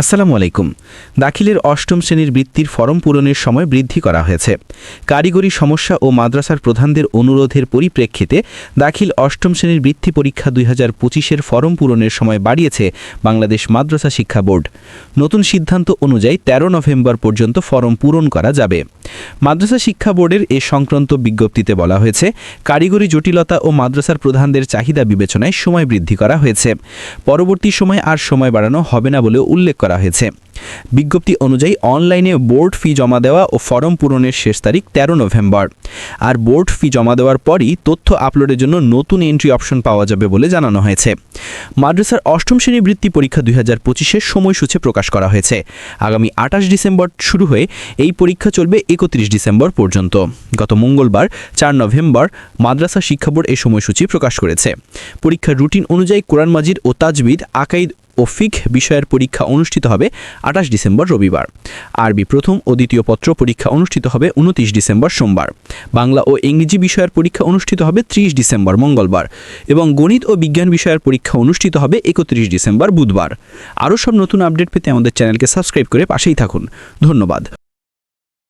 আসসালামু আলাইকুম। দাখিলের অষ্টম শ্রেণির বৃত্তির ফরম পূরণের সময় বৃদ্ধি করা হয়েছে। কারিগরি সমস্যা ও মাদ্রাসার প্রধানদের অনুরোধের পরিপ্রেক্ষিতে দাখিল অষ্টম শ্রেণির বৃত্তি পরীক্ষা দুই হাজার পঁচিশের ফরম পূরণের সময় বাড়িয়েছে বাংলাদেশ মাদ্রাসা শিক্ষা বোর্ড। নতুন সিদ্ধান্ত অনুযায়ী ১৩ নভেম্বর পর্যন্ত ফরম পূরণ করা যাবে। মাদ্রাসা শিক্ষা বোর্ডের এ সংক্রান্ত বিজ্ঞপ্তিতে বলা হয়েছে, কারিগরি জটিলতা ও মাদ্রাসার প্রধানদের চাহিদা বিবেচনায় সময় বৃদ্ধি করা হয়েছে। পরবর্তী সময় আর সময় বাড়ানো হবে না বলেও উল্লেখ করা হয়েছে। বিজ্ঞপ্তি অনুযায়ী অনলাইনে বোর্ড ফি জমা দেওয়া ও ফর্ম পূরণের শেষ তারিখ ১৩ নভেম্বর। আর বোর্ড ফি জমা দেওয়ার পরই তথ্য আপলোডের জন্য নতুন এন্ট্রি অপশন পাওয়া যাবে বলে জানানো হয়েছে। মাদ্রাসার অষ্টম শ্রেণি বৃত্তি পরীক্ষা দুই হাজার পঁচিশের সময়সূচি প্রকাশ করা হয়েছে। আগামী আঠাশ ডিসেম্বর শুরু হয়ে এই পরীক্ষা চলবে একত্রিশ ডিসেম্বর পর্যন্ত। গত মঙ্গলবার, চার নভেম্বর, মাদ্রাসা শিক্ষা বোর্ড এই সময়সূচি প্রকাশ করেছে। পরীক্ষার রুটিন অনুযায়ী কোরআন মাজিদ ও তাজবিদ, আকাইদ ও ফিক বিষয়ের পরীক্ষা অনুষ্ঠিত হবে আঠাশ ডিসেম্বর রবিবার। আরবি প্রথম ও দ্বিতীয় পত্র পরীক্ষা অনুষ্ঠিত হবে উনত্রিশ ডিসেম্বর সোমবার। বাংলা ও ইংরেজি বিষয়ের পরীক্ষা অনুষ্ঠিত হবে ত্রিশ ডিসেম্বর মঙ্গলবার এবং গণিত ও বিজ্ঞান বিষয়ের পরীক্ষা অনুষ্ঠিত হবে একত্রিশ ডিসেম্বর বুধবার। আরও সব নতুন আপডেট পেতে আমাদের চ্যানেলকে সাবস্ক্রাইব করে পাশেই থাকুন। ধন্যবাদ।